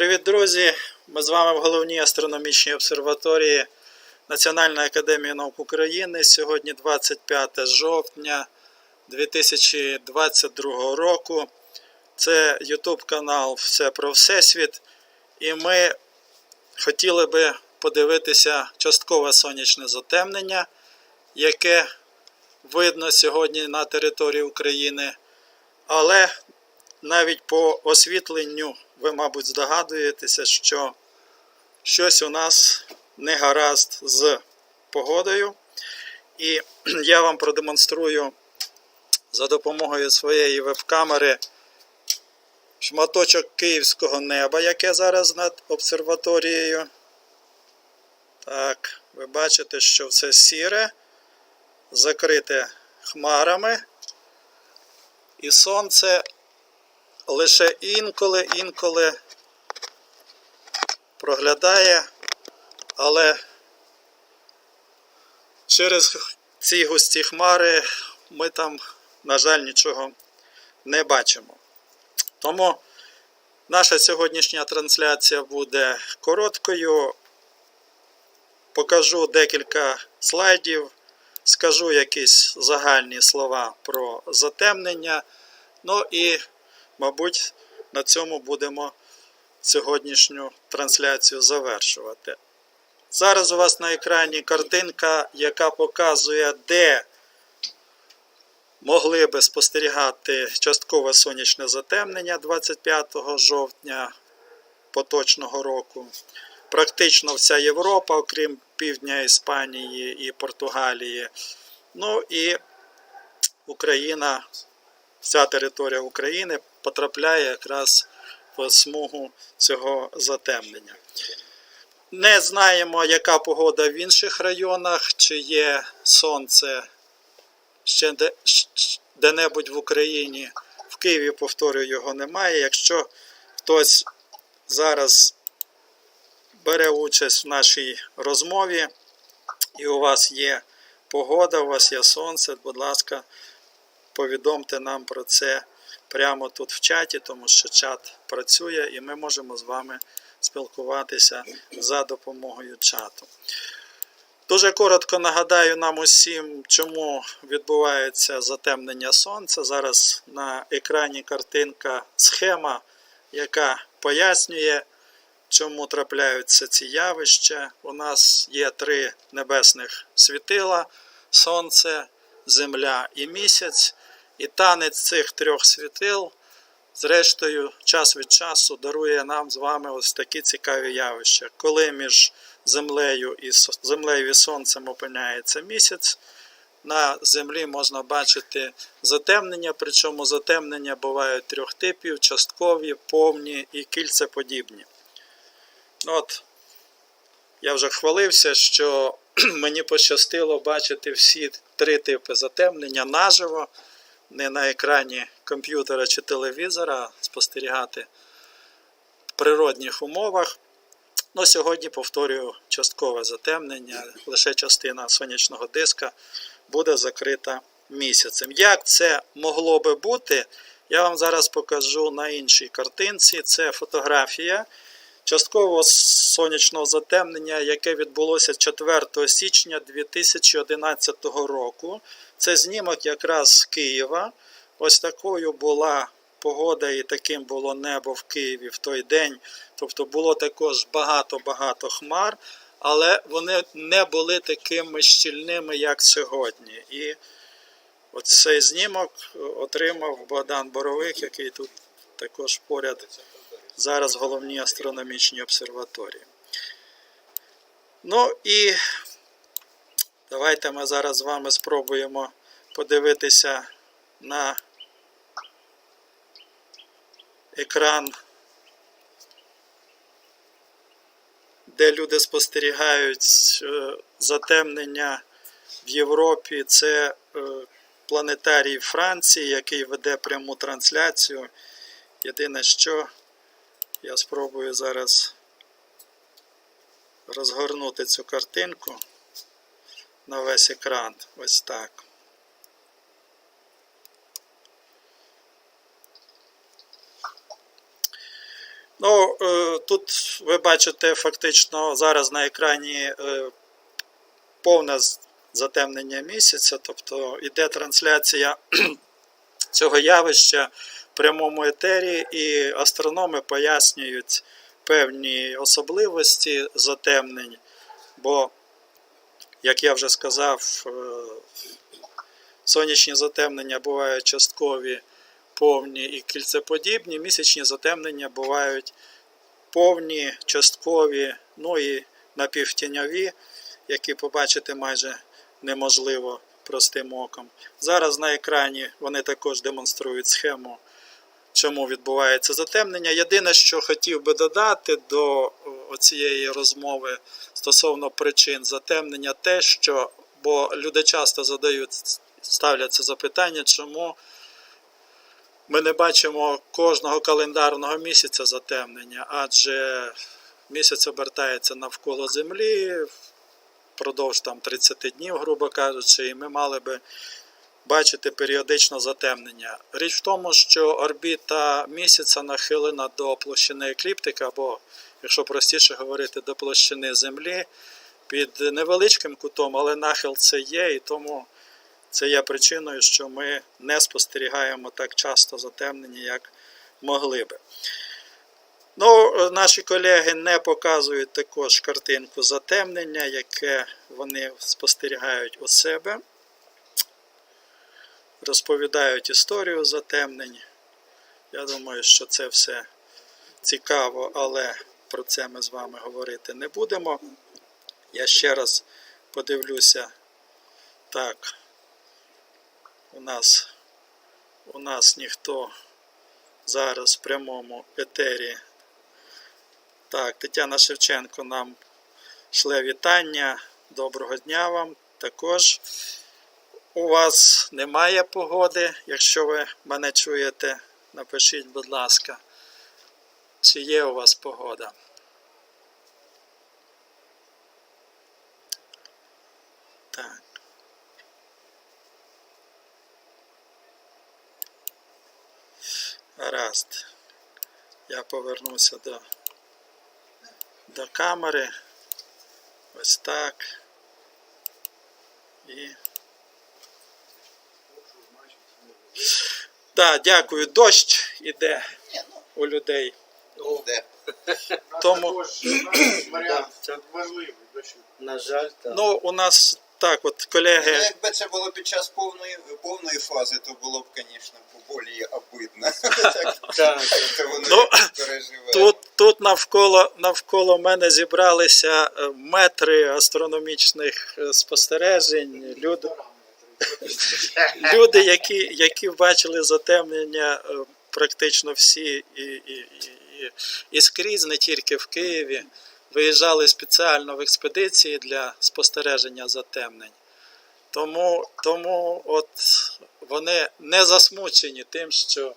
Привіт, друзі! Ми з вами в головній астрономічній обсерваторії Національної академії наук України. Сьогодні 25 жовтня 2022 року. Це YouTube канал Все про Всесвіт. І ми хотіли би подивитися часткове сонячне затемнення, яке видно сьогодні на території України. Але навіть по освітленню ви, мабуть, здогадуєтеся, що щось у нас не гаразд з погодою. І я вам продемонструю за допомогою своєї веб-камери шматочок київського неба, яке зараз над обсерваторією. Так, ви бачите, що все сіре, закрите хмарами. І сонце лише інколи, інколи проглядає, але через ці густі хмари ми там, на жаль, нічого не бачимо. Тому наша сьогоднішня трансляція буде короткою. Покажу декілька слайдів, скажу якісь загальні слова про затемнення. Ну і мабуть, на цьому будемо сьогоднішню трансляцію завершувати. Зараз у вас на екрані картинка, яка показує, де могли би спостерігати часткове сонячне затемнення 25 жовтня поточного року. Практично вся Європа, окрім півдня Іспанії і Португалії. Ну і Україна, вся територія України потрапляє якраз в смугу цього затемнення. Не знаємо, яка погода в інших районах, чи є сонце ще де-небудь в Україні. В Києві, повторюю, його немає. Якщо хтось зараз бере участь в нашій розмові, і у вас є погода, у вас є сонце, будь ласка, повідомте нам про це прямо тут в чаті, тому що чат працює і ми можемо з вами спілкуватися за допомогою чату. Дуже коротко нагадаю нам усім, чому відбувається затемнення сонця. Зараз на екрані картинка схема, яка пояснює, чому трапляються ці явища. У нас є три небесних світила: Сонце, Земля і місяць. І танець цих трьох світил, зрештою, час від часу дарує нам з вами ось такі цікаві явища. Коли між землею і, землею і сонцем опиняється місяць, на землі можна бачити затемнення, причому затемнення бувають трьох типів: часткові, повні і кільцеподібні. Ну От, я вже хвалився, що мені пощастило бачити всі три типи затемнення наживо не на екрані комп'ютера чи телевізора, спостерігати в природних умовах. Ну, сьогодні повторюю часткове затемнення, лише частина сонячного диска буде закрита місяцем. Як це могло би бути, я вам зараз покажу на іншій картинці. Це фотографія часткового сонячного затемнення, яке відбулося 4 січня 2011 року. Це знімок якраз з Києва. Ось такою була погода і таким було небо в Києві в той день. Тобто було також багато-багато хмар, але вони не були такими щільними, як сьогодні. І оцей знімок отримав Богдан Боровик, який тут також поряд зараз в головній астрономічній обсерваторії. Ну і давайте ми зараз з вами спробуємо подивитися на екран, де люди спостерігають е, затемнення в Європі. Це е, планетарій Франції, який веде пряму трансляцію. Єдине, що я спробую зараз розгорнути цю картинку на весь екран. Ось так. Ну, е, тут ви бачите фактично зараз на екрані е, повне затемнення місяця, тобто іде трансляція цього явища в прямому етері, і астрономи пояснюють певні особливості затемнень, бо, як я вже сказав, е, сонячні затемнення бувають часткові, повні і кільцеподібні, місячні затемнення бувають повні, часткові, ну і напівтіньові, які побачити майже неможливо простим оком. Зараз на екрані вони також демонструють схему, чому відбувається затемнення. Єдине, що хотів би додати до цієї розмови стосовно причин затемнення, те, що бо люди часто задають, ставляться запитання, чому ми не бачимо кожного календарного місяця затемнення, адже місяць обертається навколо Землі впродовж там 30 днів, грубо кажучи, і ми мали би бачити періодично затемнення. Річ в тому, що орбіта місяця нахилена до площини екліптика, або, якщо простіше говорити, до площини Землі під невеличким кутом, але нахил це є, і тому це є причиною, що ми не спостерігаємо так часто затемнення, як могли би. Ну, наші колеги не показують також картинку затемнення, яке вони спостерігають у себе. Розповідають історію затемнень. Я думаю, що це все цікаво, але про це ми з вами говорити не будемо. Я ще раз подивлюся. Так, у нас, у нас ніхто зараз в прямому етері. Так, Тетяна Шевченко нам шле вітання. Доброго дня вам. Також у вас немає погоди. Якщо ви мене чуєте, напишіть, будь ласка, чи є у вас погода. Так. Гаразд. Я повернуся до, до камери. Ось так. І. Так, дякую. Дощ іде у людей. Де? Тому, варіант важливий. На жаль, так. ну, у нас так, от Е. Ну, колеги. якби це було під час повної, повної фази, то було б, звісно, більш обидно. Так, Ну. Тут, тут навколо, навколо мене зібралися е, метри астрономічних е, спостережень. Люди, люди які, які бачили затемнення е, практично всі і, і, і, і, скрізь, не тільки в Києві, виїжджали спеціально в експедиції для спостереження затемнень. Тому, тому от вони не засмучені тим, що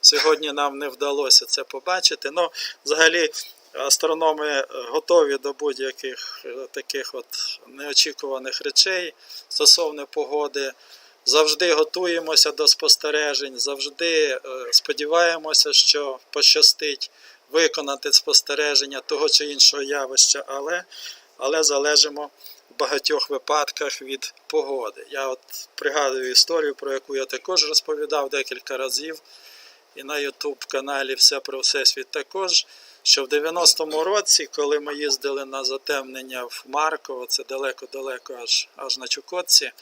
сьогодні нам не вдалося це побачити. Ну, взагалі, астрономи готові до будь-яких е, таких от неочікуваних речей стосовно погоди. Завжди готуємося до спостережень, завжди е, сподіваємося, що пощастить виконати спостереження того чи іншого явища, але, але залежимо в багатьох випадках від погоди. Я от пригадую історію, про яку я також розповідав декілька разів, і на YouTube каналі Все про Всесвіт також. Що в 90-му році, коли ми їздили на затемнення в Марково, це далеко-далеко аж, аж на Чукотці,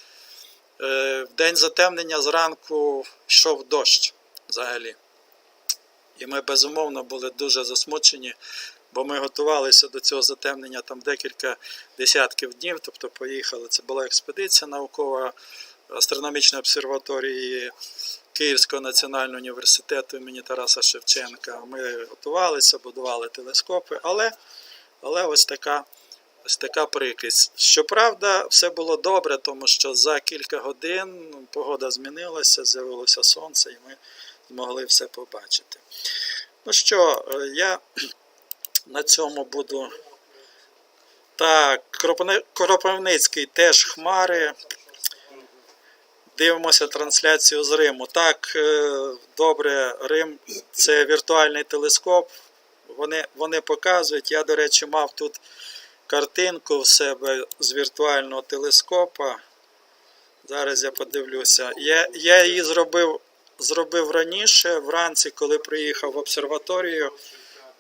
в день затемнення зранку йшов дощ взагалі. І ми безумовно були дуже засмучені, бо ми готувалися до цього затемнення там декілька десятків днів. Тобто поїхали. Це була експедиція наукова астрономічної обсерваторії Київського національного університету імені Тараса Шевченка. Ми готувалися, будували телескопи, але, але ось така. Ось така прикрість. Щоправда, все було добре, тому що за кілька годин ну, погода змінилася, з'явилося сонце, і ми змогли все побачити. Ну що, е, я на цьому буду. Так, Кропивницький теж хмари. Дивимося трансляцію з Риму. Так, е, добре, Рим це віртуальний телескоп. вони, вони показують. Я, до речі, мав тут картинку в себе з віртуального телескопа. Зараз я подивлюся. Я, я її зробив, зробив раніше, вранці, коли приїхав в обсерваторію.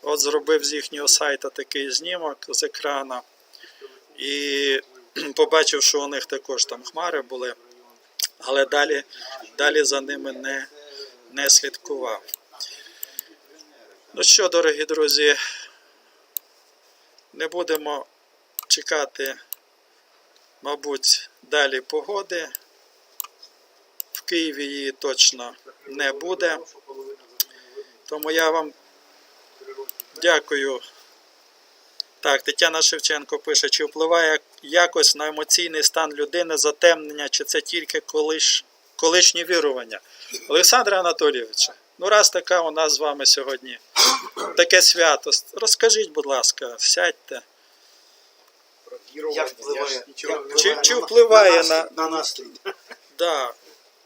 От зробив з їхнього сайта такий знімок з екрана. І побачив, що у них також там хмари були, але далі, далі за ними не, не слідкував. Ну що, дорогі друзі, не будемо чекати, мабуть, далі погоди. В Києві її точно не буде. Тому я вам дякую. Так, Тетяна Шевченко пише, чи впливає якось на емоційний стан людини затемнення, чи це тільки колиш, колишні вірування? Олександре Анатолійовичу, ну раз така у нас з вами сьогодні таке свято. Розкажіть, будь ласка, сядьте. Як впливає? Чи, Як чи впливає на, на настрій? Да,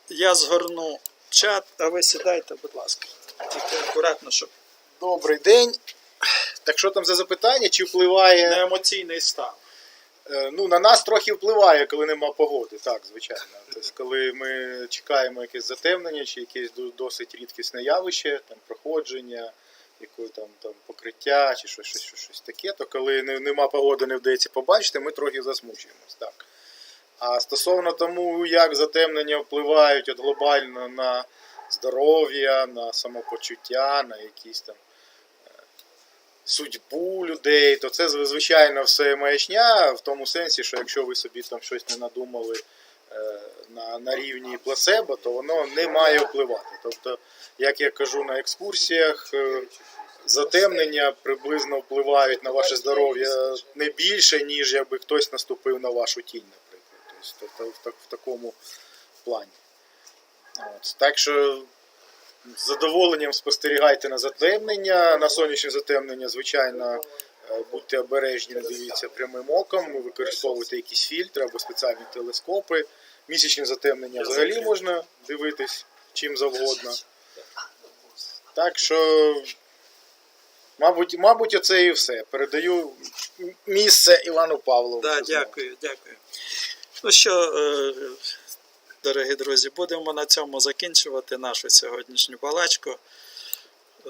я згорну чат, а ви сідайте, будь ласка. Тільки акуратно, щоб Добрий день. Так що там за запитання? Чи впливає? не емоційний стан. Е, Ну, на нас трохи впливає, коли нема погоди, так, звичайно. Тобто, коли ми чекаємо якесь затемнення чи якесь до- досить рідкісне явище, там проходження, якої там, там покриття чи щось, щось, щось, щось таке, то коли не- нема погоди, не вдається побачити, ми трохи засмучуємось. Так. А стосовно тому, як затемнення впливають от глобально на здоров'я, на самопочуття, на якісь там судьбу людей, то це звичайно все маячня в тому сенсі, що якщо ви собі там щось не надумали е, на, на рівні плацебо, то воно не має впливати. Тобто, як я кажу на екскурсіях, е, затемнення приблизно впливають на ваше здоров'я не більше, ніж якби хтось наступив на вашу тінь, наприклад. Тобто, в, так- в такому плані. От. Так що з задоволенням спостерігайте на затемнення. На сонячне затемнення, звичайно, е, будьте обережні, не дивіться прямим оком, використовуйте якісь фільтри або спеціальні телескопи. Місячне затемнення взагалі можна дивитись чим завгодно. Так що, мабуть, мабуть, оце і все. Передаю місце Івану Павлову. Да, дякую, дякую. Ну що, е, дорогі друзі, будемо на цьому закінчувати нашу сьогоднішню балачку.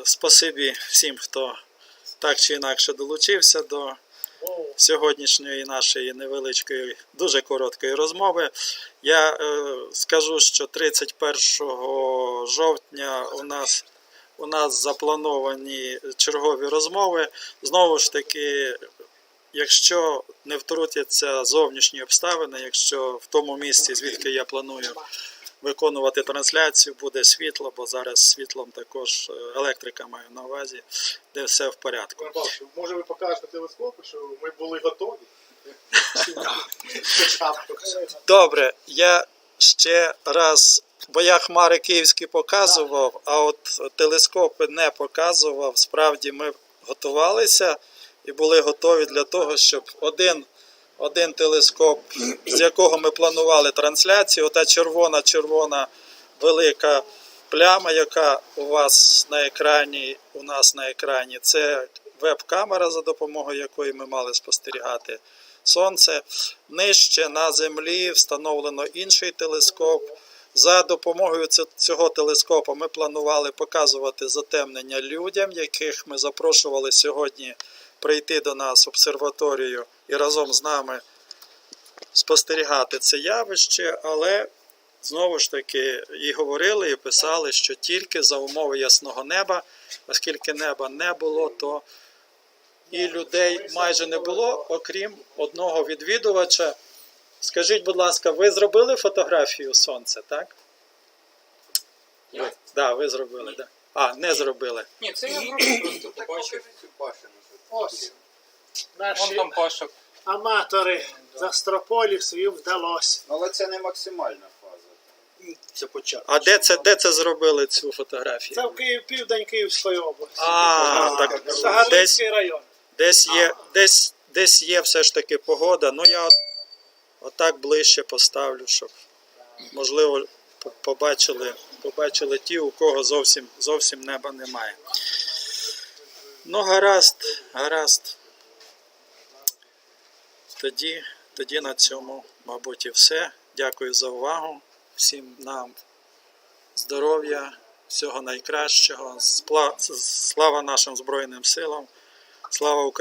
Спасибі всім, хто так чи інакше долучився до сьогоднішньої нашої невеличкої, дуже короткої розмови. Я е, скажу, що 31 жовтня у нас, у нас заплановані чергові розмови. Знову ж таки, якщо не втрутяться зовнішні обставини, якщо в тому місці, звідки я планую виконувати трансляцію, буде світло, бо зараз світлом також е, електрика маю на увазі, де все в порядку. Павлович, Може ви покажете телескопи, що ми були готові? Добре, я ще раз, бо я хмари київські показував, а от телескопи не показував. Справді ми готувалися і були готові для того, щоб один, один телескоп, з якого ми планували трансляцію, ота червона, червона велика пляма, яка у вас на екрані, у нас на екрані, це веб-камера, за допомогою якої ми мали спостерігати сонце. Нижче на землі встановлено інший телескоп. За допомогою цього телескопа ми планували показувати затемнення людям, яких ми запрошували сьогодні прийти до нас в обсерваторію і разом з нами спостерігати це явище, але знову ж таки і говорили, і писали, що тільки за умови ясного неба, оскільки неба не було, то і людей майже не було, окрім одного відвідувача. Скажіть, будь ласка, ви зробили фотографію сонця, так? Я? Ви, да, ви зробили, да. А, не зробили. Ні, це я зробив, просто побачив. Ось Вон наші там Паша. аматори з Астрополів своїм вдалося. Але це не максимальна фаза. Це початок. А де це, де це зробили цю фотографію? Це в Київ, південь Київської області. А, так десь, район. десь, є, десь, десь є все ж таки погода. Ну я от, отак ближче поставлю, щоб можливо по- побачили, побачили ті, у кого зовсім, зовсім неба немає. Ну, гаразд, гаразд. Тоді, тоді на цьому, мабуть, і все. Дякую за увагу. Всім нам здоров'я, всього найкращого. Слава нашим Збройним силам. Слава Україні!